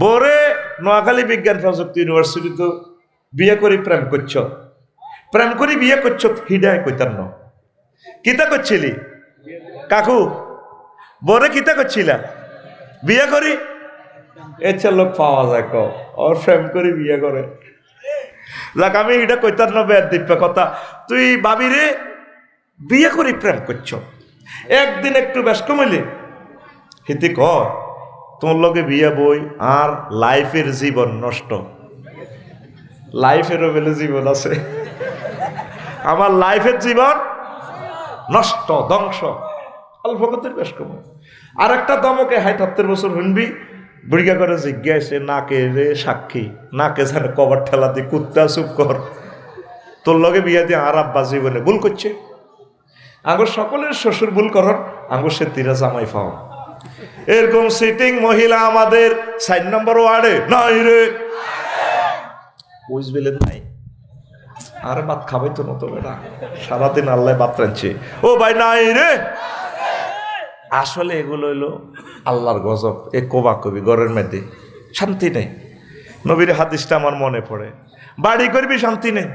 বরে নোয়াখালী বিজ্ঞান প্রযুক্তি ইউনিভার্সিটি তো বিয়ে করি প্রেম করছ। প্রেম করি বিয়ে করছ, হিডায় কইতার ন। কিতা করছিলি? কাকু, বরে কিতা করছিলা? বিয়ে করি? এর লোক পাওয়া যায় ক, ওর প্রেম করি বিয়ে করে। যাক, আমি এটা কইতার না বের দিব্যা কথা। তুই ভাবি রে, বিয়ে করি প্রেম করছ। একদিন একটু ব্যস্ত কমিলি হিতি ক তোর লগে বিয়া বই আর লাইফের জীবন নষ্ট। লাইফেরও বেলে জীবন আছে। আমার লাইফের জীবন নষ্ট, ধ্বংস। অল্প কতের বেশ কম। আর একটা দমকে হাই সত্তর বছর শুনবি বুড়িগা করে জিজ্ঞাসে, নাকে রে সাক্ষী, নাকে জানে কবার ঠেলা দিয়ে কুত্তা চুপ কর। তোর লগে বিয়া দিয়ে আর আব্বা জীবনে ভুল করছে? আঙ্গুর, সকলের শ্বশুর ভুল করন, আঙ্গুর সে তীরা জামাই পাও এরকম সিটিং মহিলা আমাদের সাইড নম্বর ওয়ার্ডে নাই রে। বুঝবিলে নাই। আর ভাত খাবাই তো নতো বেটা। সারাদিন আল্লাহ ভাত রাঁধছে। ও ভাই, নাই রে। আসলে এগুলো হইল আল্লাহর গজব। এ কোবা কবি, ঘরের মধ্যে। শান্তি নেই। নবীর হাদিসটা আমার মনে পড়ে। বাড়ি করবি, শান্তি নেই।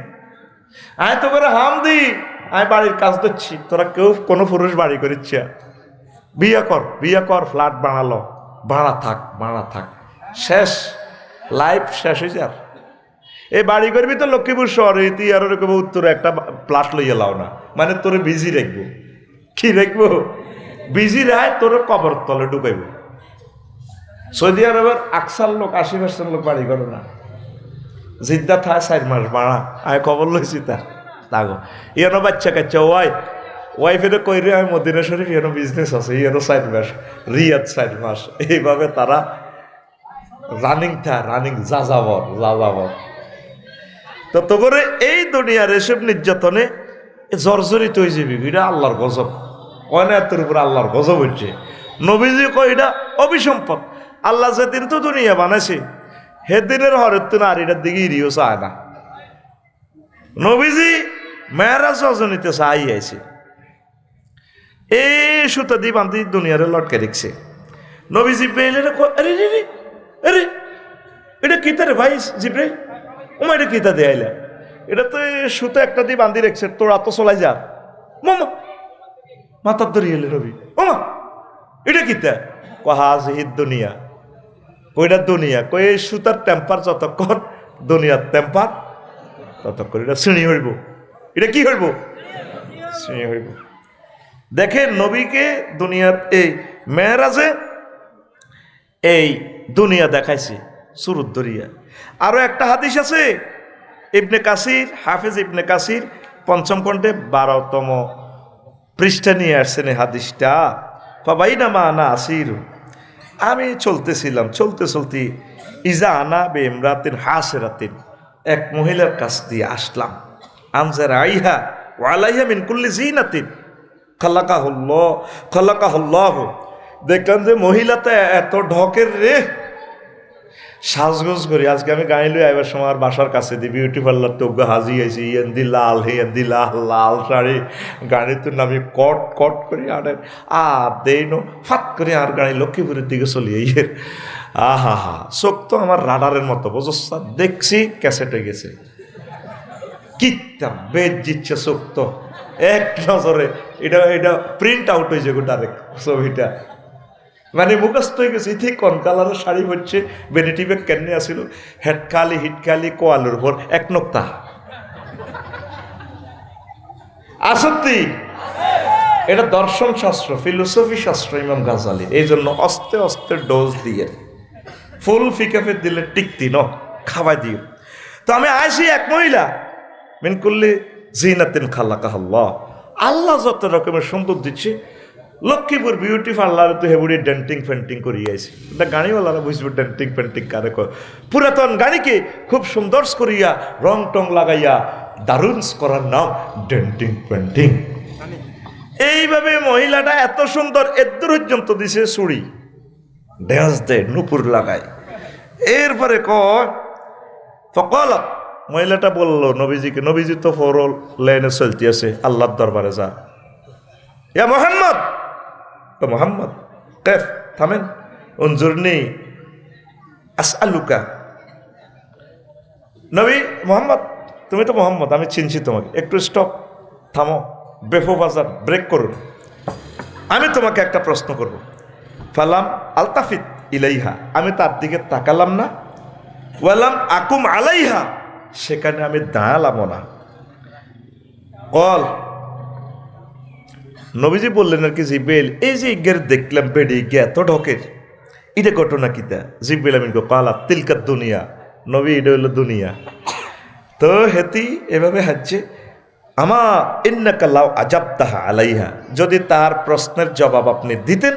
আয় তো করে হাম দি। আয় বাড়ির কাজ দিচ্ছি তোরা কেউ কোনো পুরুষ বাড়ি করিচ্ছে বিয়ে কর বিয়ে কর, ফ্ল্যাট বানালো। ভাড়া থাক ভাড়া থাক। শেষ। লাইফ শেষ হয়ে যার এই বাড়ি করবি তো লক্ষ্মীপুর শহরে, তুই আর ওরকম উত্তরে একটা প্লাট লইয়া লাও না। মানে তোরে বিজি রাখব। কি রাখব? বিজি রায় তোর কবর তলে ঢুকাইব। সৌদি আরবের আকসার লোক আশি পার্সেন্ট লোক বাড়ি করে না। জিদ্দা থায় চার মাস বাড়া আয় খবর লইছি তার। তাগো ইয়ানো বাচ্চা কাচ্চা, ওয়াই। ওয়াইফের কই রে আমি মদিনা শরীফ ইয়ানো বিজনেস আছে ইয়ানো চার মাস, রিয়াদ চার মাস। এইভাবে তারা রানিং থা রানিং যা যাবর যা যাবর তো তো করে এই দুনিয়ার এসব নির্যাতনে জর্জরিত হয়ে যাবি, এটা আল্লাহর গজব। অনায়তের উপর আল্লাহর গজব হচ্ছে। নবীজি কয়, এটা অভিসম্পদ। আল্লাহ যেদিন তো দুনিয়া বানাইছে, সেদিনের হরের তো নারীটার দিকে ইরিও চায় না। নবীজি মেয়েরাজ রজনীতে চাই আইছে। এই সুতা দিয়ে বান্ধি দুনিয়ারে লটকে রেখছে। নবীজি পেলে আরে, রে রে, আরে, এটা কিতারে ভাই জিব্রাইল? ওমা, এটা কিতা দিয়ে আইলা? এটা তো সুতো একটা দিয়ে বান্ধি রেখছে, তোর আত চলাই যা। মামা, মাথার ধরে এলে রবি। ওমা, এটা কিতা কহাজ ঈদ দুনিয়া। কইটা দুনিয়া। কই এই সুতার টেম্পার যতক্ষণ দুনিয়ার টেম্পার, ততক্ষণ এটা শ্রেণি হইব। এটা কি হইব? শ্রেণি হইব। দেখেন নবীকে দুনিয়ার এই মেয়েরাজে এই দুনিয়া দেখাইছে, সুরুদ দরিয়া। আরও একটা হাদিস আছে, ইবনে কাসির, হাফেজ ইবনে কাসির পঞ্চম খণ্ডে বারোতম পৃষ্ঠা নিয়ে আসছেন এই হাদিসটা। বাবাই না মা আনা আসির। আমি চলতেছিলাম, চলতে চলতে ইজা আনা বে ইমরাতিন হাসেরাতিন, এক মহিলার কাছ দিয়ে আসলাম। আমজার আইহা ওয়ালাইহা মিন কুল্লি জিনাতিন খালাকা হল্ল খালাকা হল্লাহ দেখলাম যে মহিলাটা এত ঢকের রে। সাজগোজ করি। আজকে আমি গাড়ি লই আইবার সময় আর বাসার কাছে দি বিউটি পার্লার তো হাজি আইছি। এন্দি লাল, হে এন্দি লাল লাল শাড়ি। গাড়িতে নামি কট কট করি আরে আর দেই নো ফাত করে আর গাড়ি লক্ষ্মীপুরের দিকে চলি আইয়ের আহা, হা, চোখ তো আমার রাডারের মতো বুঝছা দেখছি ক্যাসেট গেছে। কিত্তা বেদ দিচ্ছে চোখ তো। এক নজরে। এটা এটা প্রিন্ট আউট হয়েছে গোটা ছবিটা। মানে মুখস্থ হয়ে গেছে ইথে কন কালারের শাড়ি হচ্ছে বেনিটি ব্যাগ কেমনে আসিল? হেটকালি হিটকালি কোয়ালের উপর, এক নোক্তা। আসত্তি এটা দর্শন শাস্ত্র ফিলোসফি শাস্ত্র, ইমাম গাজালি এই জন্য অস্তে অস্তে ডোজ দিয়ে ফুল ফিকাফে দিলে টিকতি, ন? খাওয়াই দিও। তো আমি আইসি এক মহিলা মিন করলে জিনাতিন খাল্লা কাহাল্লাহ আল্লাহ যত রকমের সুন্দর দিচ্ছে, লক্ষ্মীপুর বিউটি পার্লারে তো হেবুড়ি ডেন্টিং পেন্টিং করি আইছে। এটা গাড়িওয়ালারা বুঝবে ডেন্টিং পেন্টিং কারে কয়। পুরাতন গাড়িকে খুব সুন্দর করিয়া, রং টং লাগাইয়া, দারুণ করার নাম ডেন্টিং পেন্টিং এইভাবে মহিলাটা এত সুন্দর এত পর্যন্ত দিছে চুড়ি ড্যান্স দে, নুপুর লাগায়। এরপরে কয় ফকল মহিলাটা বলল, নবীজিকে, নবীজি তো ফরল লাইনে চলতে আছে, আল্লাহর দরবারে যা। ইয়া মোহাম্মদ! মোহাম্মদ, কেফ, থামেন উনজুরনি আস আলুকা নবী, মোহাম্মদ, তুমি তো মোহাম্মদ, আমি চিনছি তোমাকে। একটু স্টপ থামো, বেফো বাজার ব্রেক করুন। আমি তোমাকে একটা প্রশ্ন করব। ফালাম আলতাফিত ইলাইহা, আমি তার দিকে তাকালাম না। ওয়ালাম আকুম আলাইহা সেখানে আমি দাঁড়ালামও না। কল। নবীজি বললেন আর কি জিবেল এই যে ইজ্ঞের দেখলাম বেড়ে গিয়ে এত ঢকের এটা ঘটনা কিতা জিব্বেল আমিন কো কালা তিলকার দুনিয়া। নবী এটা হলো দুনিয়া। তো হেতি এভাবে হাজছে আমা ইন্নাকাল্লাও আজাব তাহা আলাইহা। যদি তার প্রশ্নের জবাব আপনি দিতেন,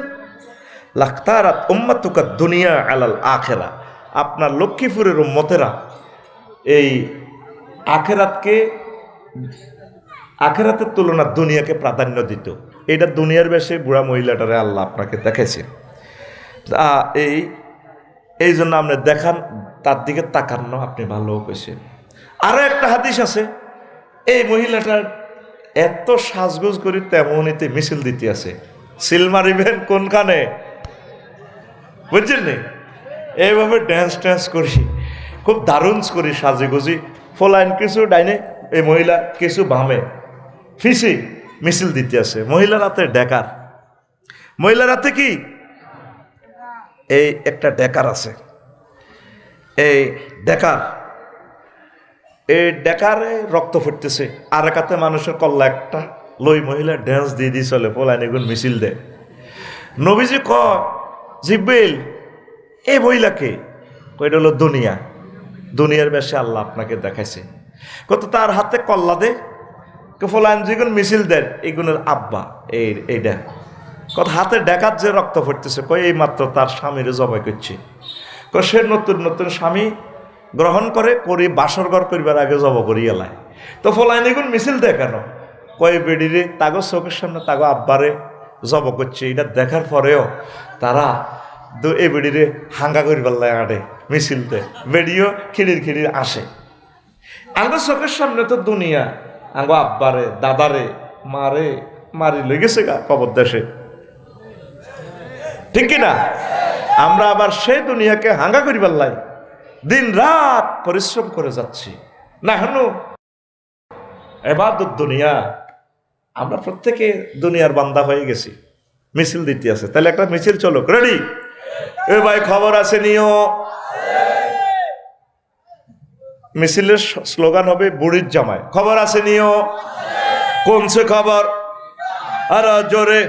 লাখতারাত উম্মাতুকা দুনিয়া আলাল আখেরা। আপনার লক্ষ্মীপুরের উম্মতেরা এই আখেরাতকে, আখেরাতের তুলনায় দুনিয়াকে প্রাধান্য দিত। এটা দুনিয়ার বেশে বুড়া মহিলাটারে আল্লাহ আপনাকে দেখাইছে। তা এই এই জন্য আপনি দেখান, তার দিকে তাকান না, আপনি ভালো কইছেন আরও একটা হাদিস আছে, এই মহিলাটার এত সাজগোজ করি তেমনইতে মিছিল দিতে আছে। সিল মারিবেন কোনখানে? বুঝছেন এইভাবে ড্যান্স ট্যান্স করি। খুব দারুণ করি সাজে গুজি। ফলাইন কিছু ডাইনে, এই মহিলা কিছু বামে। ফিসি মিছিল দিতে আছে মহিলার হাতে ডেকার। মহিলার হাতে কি? এই একটা ডেকার আছে। এই ডেকার। এই ডেকারে রক্ত ফুটতেছে। আর একাতে মানুষের কল্লা একটা লই মহিলা ড্যান্স দিয়ে দিয়ে চলে পোলাইন এগুন মিছিল দেয়। নবীজি ক জিব্বিল এই মহিলাকে? কইটা হলো দুনিয়া। দুনিয়ার বেশে আল্লাহ আপনাকে দেখাইছে। কত তার হাতে কল্লা দে ফলান যেগুন মিছিল দেন, এগুনের আব্বা, এই এইটা কত হাতে ডেকার যে রক্ত ফুটতেছে কই এই মাত্র তার স্বামীরে জবাই করছে। ক সে নতুন নতুন স্বামী গ্রহণ করে করি বাসর ঘর করিবার আগে জব করি এলায়। তো ফলাইন এগুন মিছিল দেয় কেন? কয় বেডিরে, তাগো চোখের সামনে তাগো আব্বারে জব করছে এটা দেখার পরেও তারা এই বেডিরে হাঙ্গা করিবার লাগে মিছিলতে বেডিও খিড়ির খিড়ির আসে। আঙ্গো চোখের সামনে তো দুনিয়া, আঙ্গো আব্বারে, দাদারে, মারে, মারি লেগেছে গা কবর দেশে। ঠিক কি না? আমরা আবার সেই দুনিয়াকে হাঙ্গা করিবার লাই দিন রাত পরিশ্রম করে যাচ্ছি। না হেন এবার দুনিয়া, আমরা প্রত্যেকে দুনিয়ার বান্দা হয়ে গেছি। মিছিল দিতে আছে, তাহলে একটা মিছিল চলো রেডি এ ভাই খবর আছে নিও। মিছিলের স্লোগান হবে বুড়ির জামায় খবর আছে নিও কোন সে খবর? আর জোরে।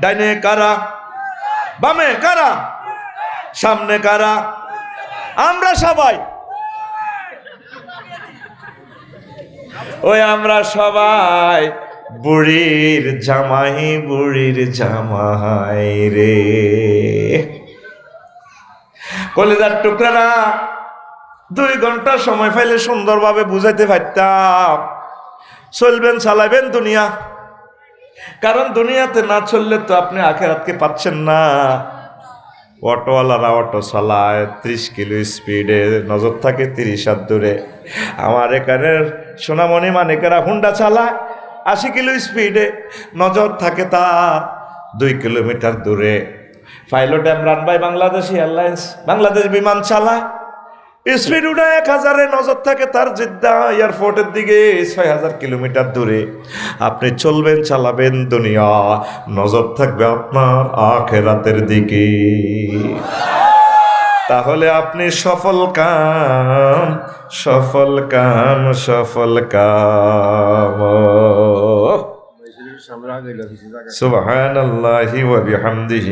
ডাইনে কারা? বামে কারা? সামনে কারা? আমরা সবাই। ওই আমরা সবাই। বুড়ির জামাই বুড়ির জামাই রে। কলেজার টুকরারা দুই ঘণ্টা সময় পাইলে সুন্দরভাবে বুঝাইতে পারতাম। চলবেন চালাবেন দুনিয়া। কারণ দুনিয়াতে না চললে তো আপনি আখের আখেরাতকে পাচ্ছেন না। অটোওয়ালারা অটো চালায়, ত্রিশ কিলো স্পিডে, নজর থাকে তিরিশ হাত দূরে। আমার এখানে সোনামণি মানিকেরা হুন্ডা চালায়, আশি কিলো স্পিডে, নজর থাকে তার দুই কিলোমিটার দূরে। পাইলট ইমরান ভাই, বাংলাদেশ এয়ারলাইন্স, বাংলাদেশ বিমান চালায়। স্পিড উঠে এক হাজারে নজর থাকে তার জিদ্দা এয়ারপোর্টের দিকে ছয় হাজার কিলোমিটার দূরে আপনি চলবেন চালাবেন দুনিয়া নজর থাকবে আপনার আখেরাতের দিকে তাহলে আপনি সফল কাম সফল কাম সফল কাম سبحان الله وبحمده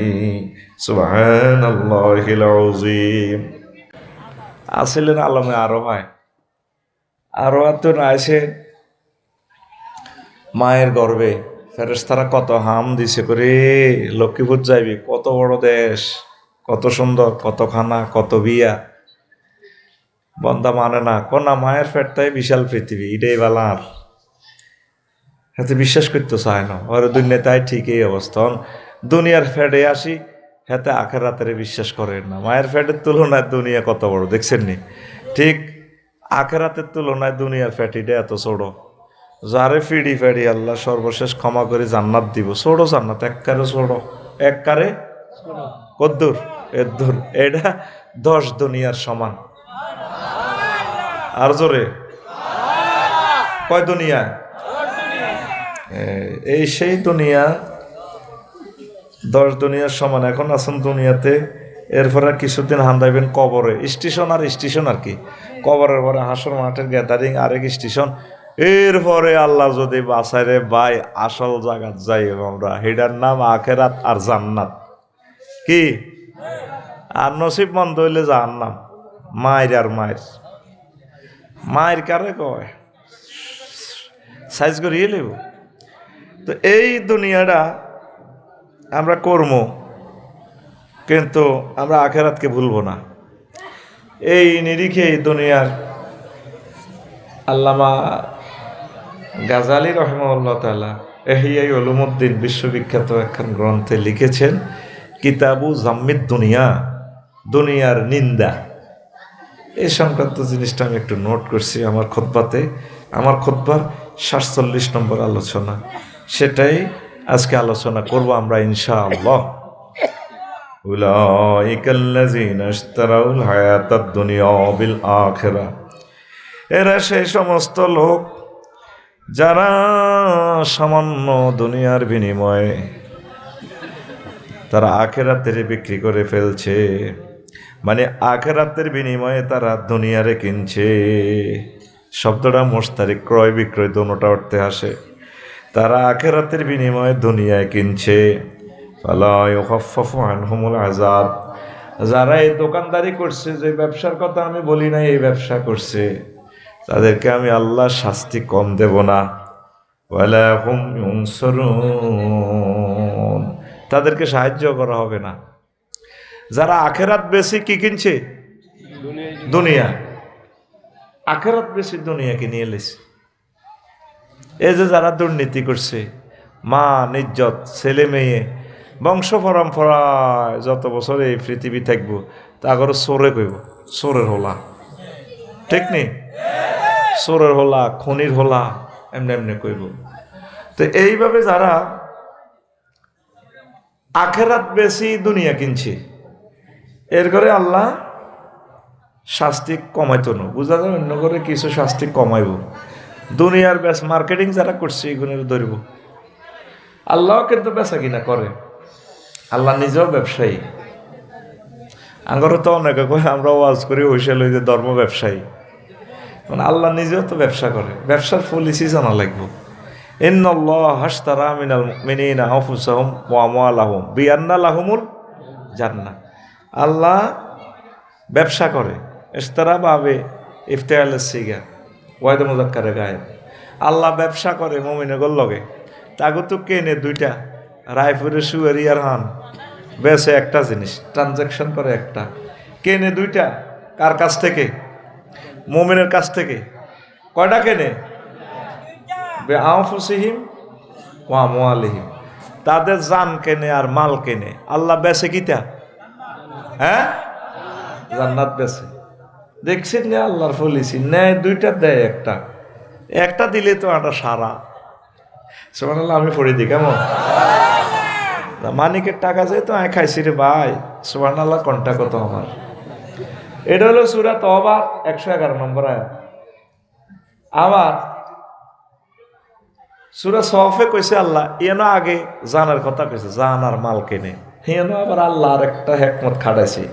سبحان الله العظيم আসলেন আলমে আরও ভাই। আরও তো আছে মায়ের গর্বে ফেরেস্তারা কত হাম দিছে করে। লক্ষ্মীপুর যাইবি, কত বড় দেশ, কত সুন্দর, কত খানা, কত বিয়া। বন্দা মানে না কনা মায়ের ফেরটাই বিশাল পৃথিবী, এটাই বেলার। হাতে বিশ্বাস করতে চায় না, ওর দুনিয়া তাই ঠিকই অবস্থা। দুনিয়ার ফেডে আসি হাতে আখের রাতের বিশ্বাস করেন না। মায়ের ফ্যাটের তুলনায় দুনিয়া কত বড় দেখছেন নি ঠিক আখেরাতের তুলনায় দুনিয়ার ফ্যাটিটা এত ছোট। যারে ফিডি ফেডি আল্লাহ সর্বশেষ ক্ষমা করে জান্নাত দিব। ছোট জান্নাত, এককারে ছোট। এককারে? কদ্দুর? এদ্দুর। এটা দশ দুনিয়ার সমান। আর জোরে? কয় দুনিয়া? এই সেই দুনিয়া দশ দুনিয়ার সমান, এখন আছেন দুনিয়াতে। এরপরে কিছুদিন হান্দাইবেন কবরে। স্টেশন আর স্টেশন আর কি। কবরের পরে হাসর মাঠের গ্যাদারিং আরেক স্টেশন। এরপরে আল্লাহ যদি বাসাইরে বাই আসল জায়গাত যাই আমরা। হেডার নাম আখেরাত আর জান্নাত। কি? আর নসিব মন্দ হইলে জাহান্নাম। মায়ের আর মায়ের। মায়ের কারে কয়? সাইজ করিয়ে লেব তো এই দুনিয়াটা আমরা কর্ম, কিন্তু আমরা আখেরাতকে ভুলবো না। এই নিরিখে দুনিয়ার আল্লামা গাজালি রহমাল্লাহ তালা এহিয়াই অলুমুদ্দিন বিশ্ববিখ্যাত একখান গ্রন্থে লিখেছেন, কিতাবু জাম্মিদ দুনিয়া, দুনিয়ার নিন্দা। এই সংক্রান্ত জিনিসটা আমি একটু নোট করছি আমার খোদবাতে আমার খোদবার সাতচল্লিশ নম্বর আলোচনা। সেটাই আজকে আলোচনা করব আমরা ইনশাআল্লাহ أولئك الذين اشتروا الحياة الدنيا بالآخرة এরা সেই সমস্ত লোক যারা সামান্য দুনিয়ার বিনিময়ে তারা আখেরাতের বিক্রি করে ফেলছে মানে আখেরাতের বিনিময়ে তারা দুনিয়ারে কিনছে শব্দটা মোস্তারি ক্রয় বিক্রয় দোনোটা উঠতে আসে তারা আখেরাতের বিনিময়ে দুনিয়ায় কিনছে। আজাদ যারা এই দোকানদারি করছে যে ব্যবসার কথা আমি বলি না এই ব্যবসা করছে। তাদেরকে আমি আল্লাহ শাস্তি কম দেব না। তাদেরকে সাহায্য করা হবে না। যারা আখেরাত বেশি কি কিনছে? দুনিয়া। আখেরাত বেশি দুনিয়াকে নিয়ে এলেছে এই যে যারা দুর্নীতি করছে মা নিজ্জত ছেলে মেয়ে, বংশ পরম্পরায় যত বছর এই পৃথিবী থাকব, তা করে সোরে কইব সোরের হোলা। ঠিক নেই সোরের হোলা, খনির হোলা, এমনি এমনি কইব। তো এইভাবে যারা আখেরাত বেশি দুনিয়া কিনছে এর করে আল্লাহ শাস্তি কমাইতো না। বুঝা যায় অন্য করে কিছু শাস্তি কমাইব। দুনিয়ার বেশ মার্কেটিং যারা করছে এগুলো ধরব আল্লাহ কিন্তু বেচা কিনা করে। আল্লাহ নিজেও ব্যবসায়ী। আঙ্গরও তো অনেকে কয়, আমরা ওয়াজ করি হইসে লই যে ধর্ম ব্যবসায়ী। মানে আল্লাহ নিজেও তো ব্যবসা করে। ব্যবসার পলিসি জানা লাগবো। ইন্নআল্লাহ হাসতারা মিনাল মিনিনা আনফুসাহুম ওয়া আমওয়ালাহুম। বিআন্না লাহুমুল জান্নাহ। আল্লাহ ব্যবসা করে। ইস্তারা বাবে ইফতেয়াল সিগা। ওয়াইদ মুজাক্কারে গায়ে। আল্লাহ ব্যবসা করে মমিনগর লগে। তাগো তো কেনে দুইটা? রায়পুরের সুয়ারি আর হান। বেসে একটা জিনিস ট্রানজাকশন করে একটা। কেনে দুইটা? কার কাছ থেকে? মোমেনের কাছ থেকে। কয়টা কেনে বে আফুসিহিম ওয়া মোয়ালিহিম তাদের জান কেনে আর মাল কেনে আল্লাহ বেসে কিতা? হ্যাঁ? জান্নাত বেসে দেখছেন না আল্লাহর ফলিসি নেয় দুইটা দেয় একটা। একটা দিলে তো একটা সারা। সোমান আমি পড়ে দিই কেমন? মানিকের টাকা যেহেতু আমি খাইছি রে ভাই সোমান আল্লাহ কন্টা কত আমার? এটা হলো সুরা তবা একশো এগারো নম্বর আয়াত। আবার সুরা সফে কইছে আল্লাহ এনো আগে জানার কথা কইছে, জানার মাল কেনে। হেন আবার আল্লাহ আর একটা হেকমত খাটাইছে।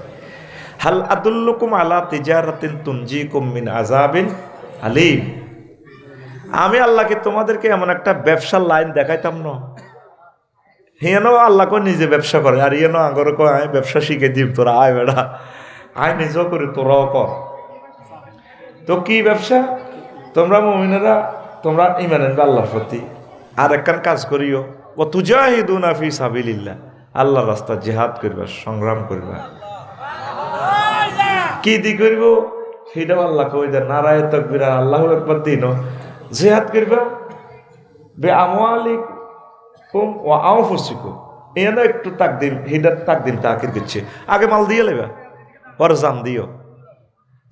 হাল আদুল্লুকুম আলা তিজারাতিন তুনজিকুম মিন আজাবিন আলিম। আমি আল্লাহকে তোমাদেরকে এমন একটা ব্যবসার লাইন দেখাইতাম না। হিয়েনও আল্লাহ কো নিজে ব্যবসা করে। আর ইয়েনো আগর কয়, আয় ব্যবসা শিখে দিব তোরা, আয় বেড়া। আয় নিজেও করি, তোরাও কর তো কি ব্যবসা? তোমরা মমিনেরা, তোমরা ইমান আনবে আল্লাহর প্রতি। আর একখান কাজ করিও। ও তুজাহিদুনা ফি সাবিলিল্লাহ। আল্লাহর রাস্তা জেহাদ করবা, সংগ্রাম করবা। কি দি করব? সেটাও আল্লাহ কই দেয় নারায় তকবিরা আল্লাহ একবার দিন জেহাদ করবা? বে আমালিক কুম ও আও ফুসিকুম এনে একটু তাকদিম হিডার তাকদিম তাকির দিচ্ছে আগে মাল দিয়ে লেবা পরে জান দিও।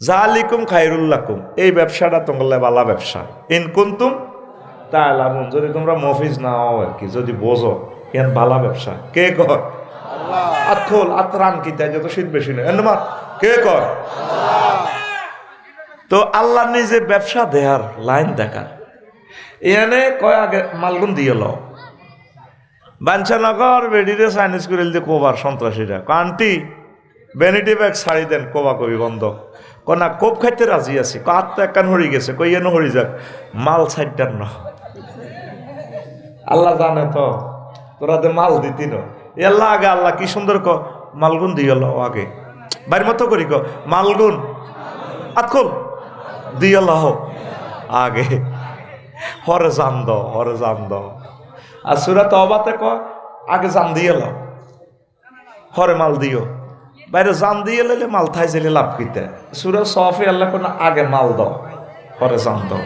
জালিকুম খাইরুল্লাকুম এই ব্যবসাটা তোমার বালা ব্যবসা। ইন কুন্তুম তা আলামুন যদি তোমরা মফিজ না হও আর কি যদি বোঝো ইয়ান বালা ব্যবসা। কে কর আতখোল আতরান কি তাই যত শীত বেশি মার কে কর তো আল্লাহ নিজে ব্যবসা দেহার লাইন দেখার এখানে কয় আগে মালগুন দিয়ে লও। বাঞ্ছানগর বেডিরে চাইনিজ করে দিয়ে কোবার সন্ত্রাসীরা। কান্টি বেনিটি ব্যাগ ছাড়ি দেন, কোবা কবি বন্ধ। কনা কোপ খাইতে রাজি আছি। কাত তো একখান হরি গেছে। কই এনে হরি যাক, মাল ছাইটার না। আল্লাহ জানে তো, তোরা মাল দিতি না। এল্লা আগে, আল্লাহ কি সুন্দর ক মালগুন দিয়ে লও আগে। বাড়ির মতো করি ক মালগুন। আতকুল দিয়ে লও। আগে। হরে জান দ, হরে জান দ। আর সুরা তবাতে ক আগে জান দিয়ে লও। হরে মাল দিও। বাইরে জান দিয়ে লেলে মাল থাই জেলে লাভ কিতে? সুরা সফে আল্লাহ কোন আগে মাল দাও, হরে জান দাও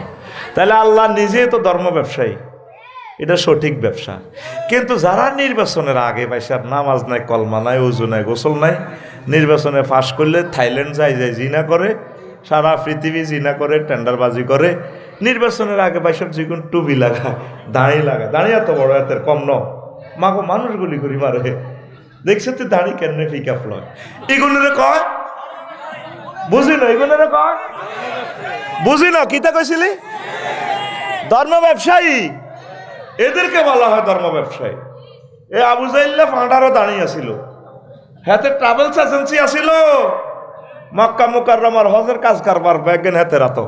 তাহলে আল্লাহ নিজেই তো ধর্ম ব্যবসায়ী। এটা সঠিক ব্যবসা। কিন্তু যারা নির্বাচনের আগে পয়সার নামাজ নাই, কলমা নাই, উজু নাই, গোসল নাই নির্বাচনে ফাঁস করলে থাইল্যান্ড যায় যায় জিনা করে, সারা পৃথিবী জিনা করে, টেন্ডারবাজি করে। নির্বাচনের আগে পয়সার যেগুন টুপি লাগায় দাঁড়ি লাগায় দাঁড়ি এত বড়, এতের কম ন। মাগো মানুষ গুলি করি মারে। দেখছে তুই দাঁড়ি কেন ফিকা ফ্লয় এগুলোরে কয়? বুঝি না এগুলোরে কয়? বুঝি না, কিতা কইছিলি? ধর্ম ব্যবসায়ী। এদেরকে বলা হয় ধর্ম ব্যবসায়ী। এ আবু জাইল্লা ফাঁটারও দাঁড়িয়ে আছিল। হাতে ট্রাভেলস এজেন্সি আছিল মক্কা মুকাররমার হজের কাজ কারবার ব্যাগেন হাতে রাত।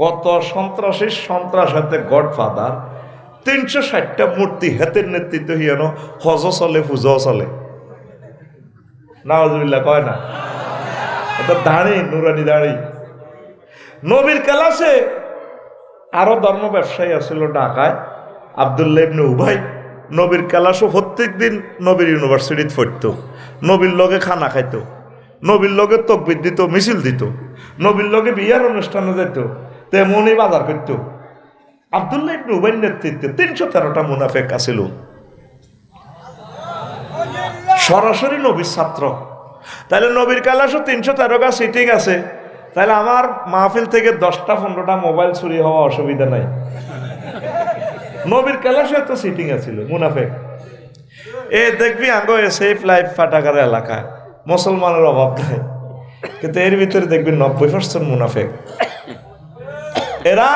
কত সন্ত্রাসী সন্ত্রাস হাতে গডফাদার, তিনশো ষাটটা মূর্তি হাতের নেতৃত্ব হিয়ানো হজ চলে পুজো চলে। নাওজুবিল্লা কয় না? এটা দাঁড়ি, নুরানি দাঁড়ি। নবীর কেলাসে আরও ধর্ম ব্যবসায়ী আছিল ঢাকায়, আবদুল্লাহ ইবনে নবীর কেলাসও প্রত্যেক দিন নবীর ইউনিভার্সিটিতে পড়তো। নবীর লগে খানা খাইতো। নবীর লগে তকবির দিত, মিছিল দিত। নবীর লগে বিয়ার অনুষ্ঠানে যেত তেমনই বাজার করতো। আবদুল্লাহ ইবনে উভাইয়ের নেতৃত্বে তিনশো তেরোটা মুনাফেক আছিল। সরাসরি নবীর ছাত্র। তাহলে নবীর কালাসও তিনশো তেরোটা সিটিং আছে। তাহলে আমার মাহফিল থেকে দশটা পনেরোটা মোবাইল চুরি হওয়া অসুবিধা নাই। নবীর কালাসও একটা সিটিং আছিল মুনাফেক। এ দেখবি আঙ্গ সেফ লাইফ ফাটাকার এলাকায় মুসলমানের অভাব নাই। কিন্তু এর ভিতরে দেখবি নব্বই পার্সেন্ট মুনাফেক। এরা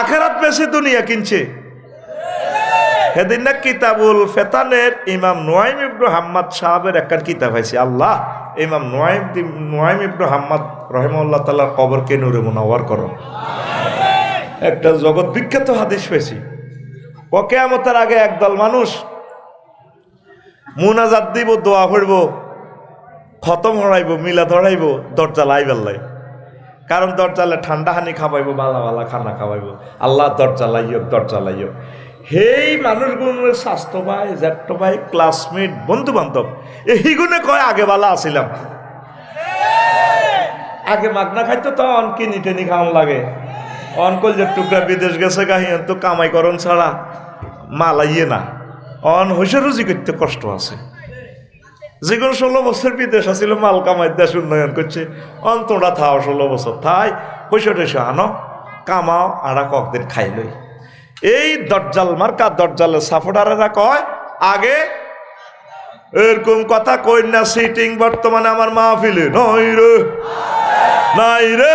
আখেরাত বেশি দুনিয়া কিনছে। সেদিন না কিতাবুল ফেতানের ইমাম নোয়াইম ইবনু হাম্মদ সাহাবের একটা কিতাব হয়েছে আল্লাহ, ইমাম নোয়াইম নোয়াইম ইবনু হাম্মদ রহেমউল্লাহ তাল্লার কবরকে নূরে মুনাওয়ার করো। একটা জগৎ বিখ্যাত হাদিস পেয়েছি। কেয়ামতের আগে একদল মানুষ মুনাজাত দিব, দোয়া করব, খতম হরাইব মিলা ধরাইব দরজা লাই বেল্লাই কারণ দরজালে ঠান্ডা হানি খাওয়াইব, বালা বালা খানা খাওয়াইব। আল্লাহ দরজা লাইও দরজা লাইও সেই মানুষগুলোর স্বাস্থ্য ভাই জ্যাঠ্য ভাই ক্লাসমেট বন্ধু বান্ধব এইগুনে কয় আগে বালা আসিলাম আগে মাগনা খাইতো তো অন কিনি টেনি খাওয়ান লাগে। অন যে টুকরা বিদেশ গেছে গাহিয়ান তো কামাই করন ছাড়া মালাইয়ে না। অন হইসে রুজি করতে কষ্ট আছে। যেগুলো ষোলো বছর বিদেশ আছিল, মাল কামাই দেশ উন্নয়ন করছে। অন তোমরা থাও ষোলো বছর, থাই হইসে টয়সা আনো, কামাও, আড়া ককদিন খাই লই। এই দরজাল মার্কা, দরজালের সাফোডারেরা কয়, আগে এরকম কথা কই না সিটিং বর্তমানে আমার মাহফিলে নই রে। নাই রে।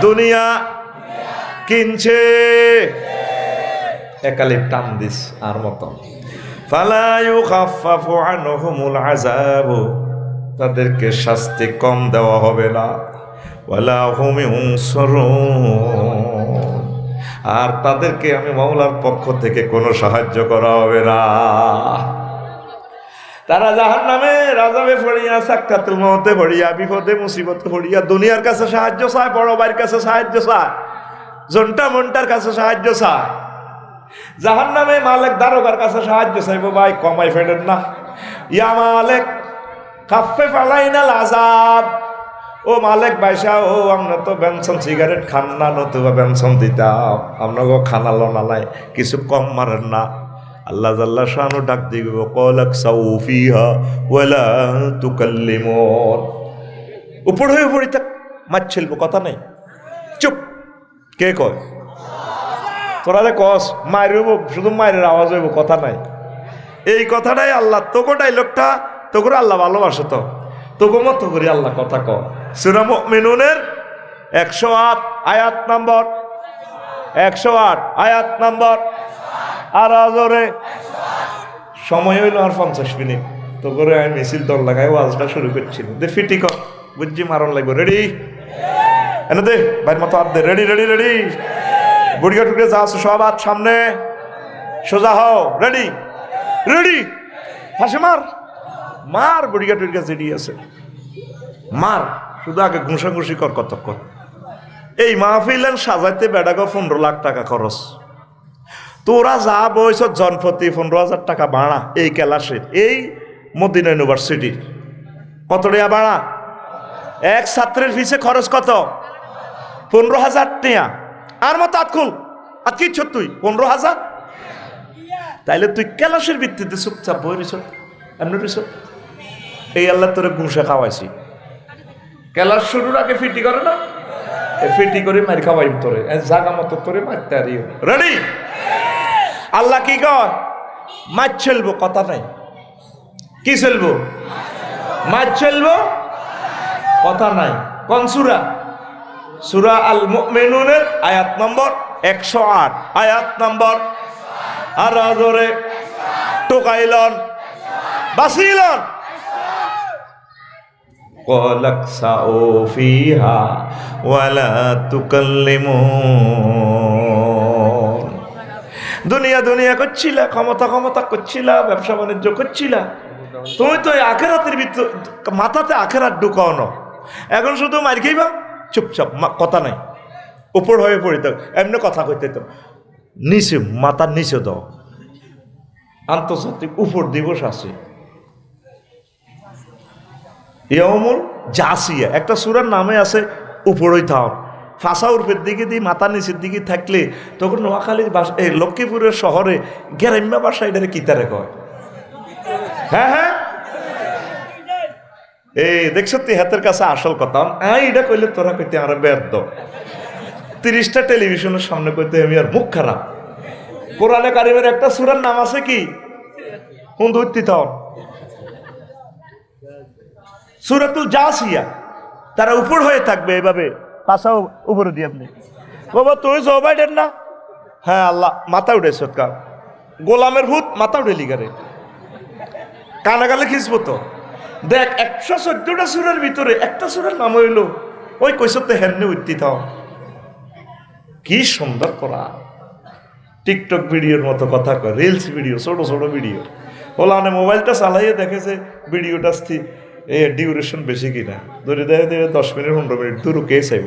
দুনিয়া কিনছে। একালে টান দিস আর মতো ফালায়ু খাফাফু আনহুমুল আযাব। তাদেরকে শাস্তি কম দেওয়া হবে না। আর তাদেরকে আমি মাওলার পক্ষ থেকে কোনো সাহায্য করা হবে না। তারা জাহান নামে রাজাবে পড়িয়া সাক্ষাতুল মতে পড়িয়া বিপদে, মুসিবতে পড়িয়া দুনিয়ার কাছে সাহায্য চায়, বড় ভাইয়ের কাছে সাহায্য চায় জন্টা মন্টার কাছে সাহায্য চায়। জাহান নামে মালিক, দারোগার কাছে সাহায্য চাইব, ভাই, কমাই ফেলেন না। ইয়া মালেক কাফে ফালাইনাল আজাব ও মালেক বাইসা ও, আমরা তো বেনসন সিগারেট খান না, নতুবা বেনসন দিতাম। আপনাকে খানালো নালাই কিছু কম মারেন না। আল্লাহ জাল্লা শাহানু ডাক দিব কলাক সাউফিহা ওয়ালা তুকাল্লিমুন। উপর হয়ে পড়ি থাক মাছ ছেলবো, কথা নেই। চুপ, কে কয়? তোরা যে কস, মায়ের হইব, শুধু মায়ের আওয়াজ হইব, কথা নাই। এই কথাটাই আল্লাহ তোকে ডাইলগটা তোকে আল্লাহ ভালোবাসে তো। তোকে মতো করি আল্লাহ কথা ক সুরাম মিনুনের একশো আট আয়াত নম্বর, একশো আট আয়াত নম্বর। আর আজরে সময় হইল আর পঞ্চাশ মিনিট। তো করে আমি মিছিল দল লাগাই, ওয়াজটা শুরু করছিল দে ফিটি কর, বুঝছি মারণ লাগবে। রেডি এনে দে ভাইয়ের মতো আর দে। রেডি রেডি রেডি বুড়িয়া টুকে যা আছে সব হাত সামনে। সোজা হও। রেডি রেডি হাসে মার। মার বুড়িয়া টুকে যেটি আছে। মার, শুধু আগে ঘুষাঘুষি কর কতক্ষণ। এই মাহফিলেন সাজাইতে বেড়াগো পনেরো লাখ টাকা খরচ। তোরা যা বয়স জনপ্রতি পনেরো হাজার টাকা ভাড়া এই ক্যালাসের এই মদিনা ইউনিভার্সিটির। কত টাকা ভাড়া এক ছাত্রের ফিসে খরচ কত? পনেরো হাজার টিয়া আর মতো আতকুল আর কি ছ তুই? পনেরো হাজার? তাইলে তুই ক্যালাসের ভিত্তিতে চুপচাপ বই রিস এমনি রিস এই আল্লাহ তোরে ঘুষে খাওয়াইছি। ক্যালাস শুরুর আগে ফিটি করে না? ফিটি করে মারি খাওয়াই তোরে। জাগা মতো তোরে মারতে রেডি আল্লাহ কি কয় মাছ ছেলবো কথা নাই কি ছেলবো মাছ ছেলবো কথা নাই কোন সুরা সুরা আল মুমিনুনের আয়াত নম্বর একশো আট আয়াত নম্বর আর জোরে টোকাইলন বাসিলন قالك سعوا فيها ولا تكلمون দুনিয়া দুনিয়া করছিলা, ক্ষমতা ক্ষমতা করছিলা, ব্যবসা বাণিজ্য করছিলা। তুমি তো আখেরাতের ভিতর, মাথাতে আখেরাত ঢুকাও না। এখন শুধু মার খাইবা, চুপচাপ কথা নাই। উপর হয়ে পড়িত এমনি কথা কইতে তো। নিচে মাথার নিচে দাও। আন্তর্জাতিক উপর দিবস আছে। ইয়মুল জাসিয়া, একটা সুরার নামে আছে, উপরই থাও ফাঁসা উর্ফের দিকে দিয়ে মাথা নিচের দিকে থাকলে তখন নোয়াখালীর বাসা এই লক্ষ্মীপুরের শহরে গ্রাম্য বাসা এটারে কিতারে কয়? হ্যাঁ হ্যাঁ। এই দেখছ তুই হাতের কাছে আসল কথা। হ্যাঁ এটা কইলে তোরা কইতে আর ব্যর্থ। তিরিশটা টেলিভিশনের সামনে কইতে আমি আর মুখ খারাপ। কোরআনে কারিমের একটা সুরার নাম আছে কি? সুরাতুল জাসিয়া। তারা উপর হয়ে থাকবে এভাবে। পাশাও উপরে দিয়ে আপনি। বাবা তুই জো বাইডেন না। হ্যাঁ আল্লাহ, মাথা উঠে সৎকার গোলামের ভূত মাথা উঠে লিগারে কানা গালে খিসবো তো। দেখ, একশো চোদ্দটা সুরের ভিতরে একটা সুরের নাম হইল, ওই কৈশতে হেননে থাও কি সুন্দর করা। টিকটক ভিডিওর মতো কথা কয় রিলস ভিডিও, ছোট ছোট ভিডিও। ওলানে মোবাইলটা চালাইয়ে দেখেছে ভিডিওটা স্থির। এ ডিউরেশন বেশি কিনা? ধরে দেখে দেখে দশ মিনিট, পনেরো মিনিট, দূর কে চাইব?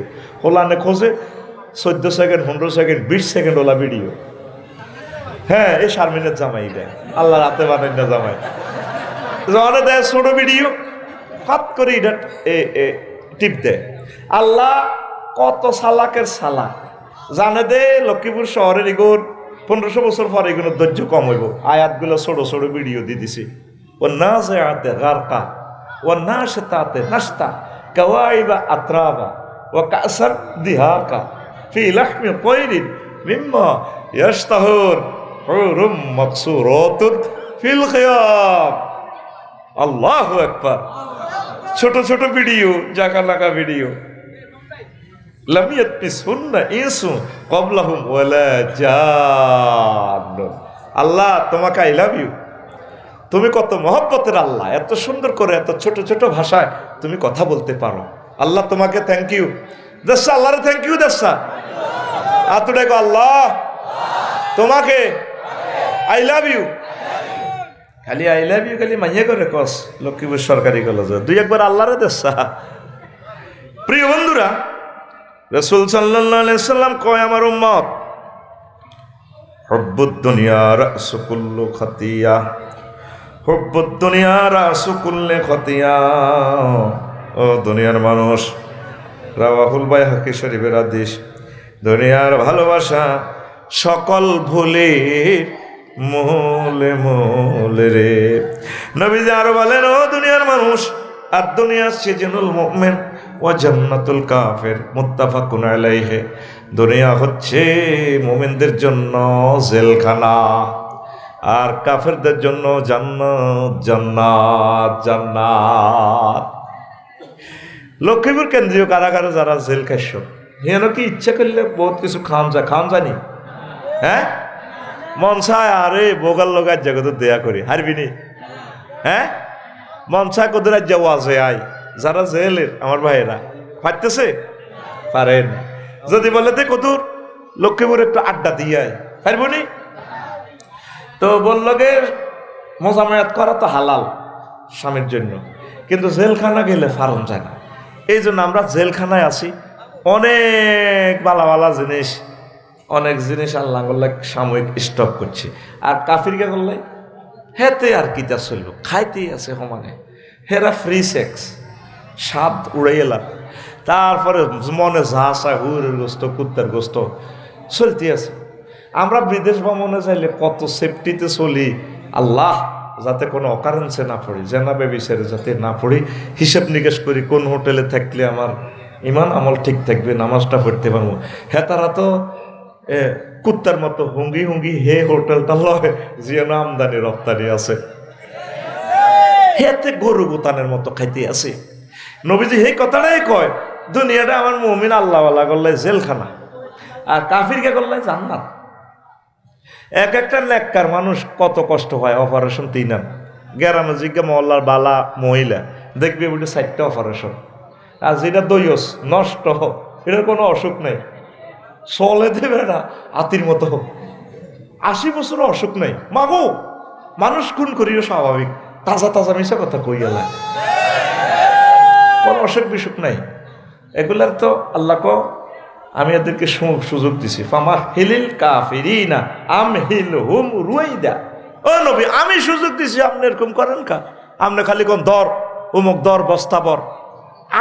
ওলানে খোঁজে, চোদ্দ সেকেন্ড পনেরো সেকেন্ড বিশ সেকেন্ড ওলা ভিডিও হ্যাঁ এই শারমিনের জামাই দেয় আল্লাহ রাতে বানাই না জামাই। যখন দেয় ছোট ভিডিও ফাত করে এটা এ এ, টিপ দেয়। আল্লাহ কত সালাকের সালাক। জানে দে, লক্ষ্মীপুর শহরের এগুন, পনেরোশো বছর পর এগুলো ধৈর্য কম হইব। আয়াতগুলো ছোট ছোট ভিডিও দিয়ে দিছে। ও না সে আতে গারকা। ও না সে তাতে নাস্তা কওয়াইবা আত্রাবা ও কাসার দিহাকা ফি লাহমি কয়রিন মিম্মা ইয়াশতাহুর হুরুম মাকসুরাতুন ফিল খিয়াম আল্লাহু আকবার ছোট ছোট ভিডিও জাকা লাগা ভিডিও লাম ইয়াতমিসহুন্না ইনসু ক্বাবলাহুম ওয়ালা জান আল্লাহ তোমাকে আই লাভ ইউ তুমি কত মহব্বতের আল্লাহ, এত সুন্দর করে, এত ছোট ছোট ভাষায় তুমি কথা বলতে পারো। আল্লাহ তোমাকে থ্যাংক ইউ দেশা আল্লাহরে থ্যাংক ইউ আতুডে গো আল্লাহ তোমাকে আই লাভ ইউ খালি আই লাভ ইউ খালি মাইয়া করে কস, লক্ষ্মীপুর সরকারি কলেজে দুই একবার আল্লাহরে দেশা প্রিয় বন্ধুরা, রসুল সাল্লাম কয় আমার উম্মত, হব্বুদ দুনিয়া রাসকুল্লু খাতিয়া। হুব্বুদ দুনিয়ার আসু কুল্লে খতিয়া ও দুনিয়ার মানুষ, রাওয়াহুল বাই হাকি শরীফের আদিস দুনিয়ার ভালোবাসা সকল ভুলে, মোলে মোলে রে। নবীজি আরও বলেন, ও দুনিয়ার মানুষ, আর দুনিয়া সিজনুল মুমিন ও জান্নাতুল কাফের, মুত্তাফাকুন আলাইহি। দুনিয়া হচ্ছে মুমিনদের জন্য জেলখানা। আর কাফেরদের জন্য জান্নাত জান্নাত জান্নাত। লক্ষ্মীপুর কেন্দ্রীয় কারাগারে যারা জেল খাইছ হেন কি ইচ্ছা করলে বহুত কিছু খাম যায় খাম জানি হ্যাঁ? মন চায়, আরে বগাল লগার জগত দেয়া করি, হারবি নি? হ্যাঁ? মন চায় কত রাজ্য ওয়াজে আই যারা জেলের, আমার ভাইয়েরা। পারতেছে? পারেন। যদি বলে তে কতুর লক্ষ্মীপুর একটু আড্ডা দিয়ে আয়, পারব নি? তো বলল গে মোজামায়াত করা তো হালাল স্বামীর জন্য। কিন্তু জেলখানা গেলে ফারম যায় না। এই জন্য আমরা জেলখানায় আছি। অনেক বালা জিনিস, অনেক জিনিস আল্লাহ করলে সাময়িক স্টপ করছে। আর কাফিরকে করলে হেতে আর কিতা চলল খাইতেই আছে সমানে। হেরা ফ্রি সেক্স সাপ উড়ে এলাম। তারপরে মনে আসা হুরের গোস্ত, কুত্তার গোস্ত চলতে আছে। আমরা বিদেশ ভ্রমণে চাইলে কত সেফটিতে চলি? আল্লাহ, যাতে কোনো অকারেন্সে না পড়ি, জেনা বেবিসের যাতে না পড়ি। হিসেব নিকেশ করি, কোন হোটেলে থাকলে আমার ইমান আমল ঠিক থাকবে, নামাজটা পড়তে পারব। হ্যাঁ তারা তো কুত্তার মতো হুঙ্গি হুঙ্গি, হে, হোটেলটা লয়, যেন আমদানি রপ্তানি আছে। হেতে গরু গোতানের মতো খাইতে আছে। নবীজি সেই কথাটাই কয়, দুনিয়াটা আমার মমিন আল্লাহওয়ালা করলে জেলখানা, আর কাফিরকে করলে জান্নাত। এক একটা লেক্কার মানুষ কত কষ্ট হয় অপারেশন তিনান গ্রামে জিজ্ঞা মহল্লার বালা মহিলা, দেখবে বলে চারটা অপারেশন আর যেটা দইয়স নষ্ট এটার কোনো অসুখ নেই। চলে দেবে না, আতির মতো। আশি বছর অসুখ নেই। মাগো, মানুষ খুন করিও স্বাভাবিক। তাজা তাজা মিশা কথা কই কইয়ালা কোনো অসুখ বিসুখ নাই। এগুলার তো আল্লাহ আমি এদেরকে সুযোগ দিছি। ফামা হিলিল কাফিরিনা আম হিল হুম রুয়াইদা ও নবী, আমি সুযোগ দিছি, আপনি এরকম করেন কা আপনি খালি কোন দর, উমুক দর বস্তাবর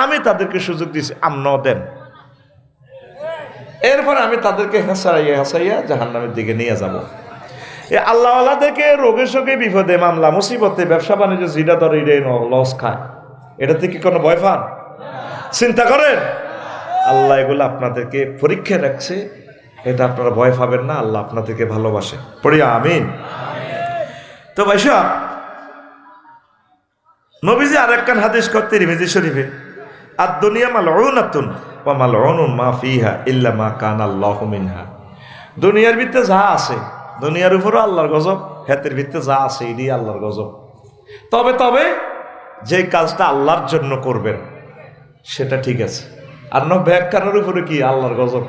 আমি তাদেরকে সুযোগ দিছি আম ন দেন। এরপর আমি তাদেরকে হাসাইয়া হাসাইয়া জাহান্নামের দিকে নিয়ে যাব। এ আল্লাহওয়ালাদেরকে রোগে শোকে বিপদে মামলা, মুসিবতে, ব্যবসা বাণিজ্য জিডা দর লস খায়। এটা থেকে কোনো ভয় পান? চিন্তা করেন? আল্লাহ এগুলো আপনাদেরকে পরীক্ষা রাখছে এটা আপনারা ভয় পাবেন না, আল্লাহ আপনাদেরকে ভালোবাসে। পড়িয়া আমিন। তো ভাইসা নবীজি আর একখান হাদিস করতে রিমিজি শরীফে আর দুনিয়া মাল অরুণাতুন বা মাল অরুণ মা ফিহা ইল্লা মা কান আল্লাহ মিনহা। দুনিয়ার ভিতরে যা আছে, দুনিয়ার উপরও আল্লাহর গজব, হেতের ভিতরে যা আছে এটি আল্লাহর গজব। তবে তবে যে কাজটা আল্লাহর জন্য করবেন, সেটা ঠিক আছে। আর নব্বই এক কারণের উপরে কি আল্লাহর গজব?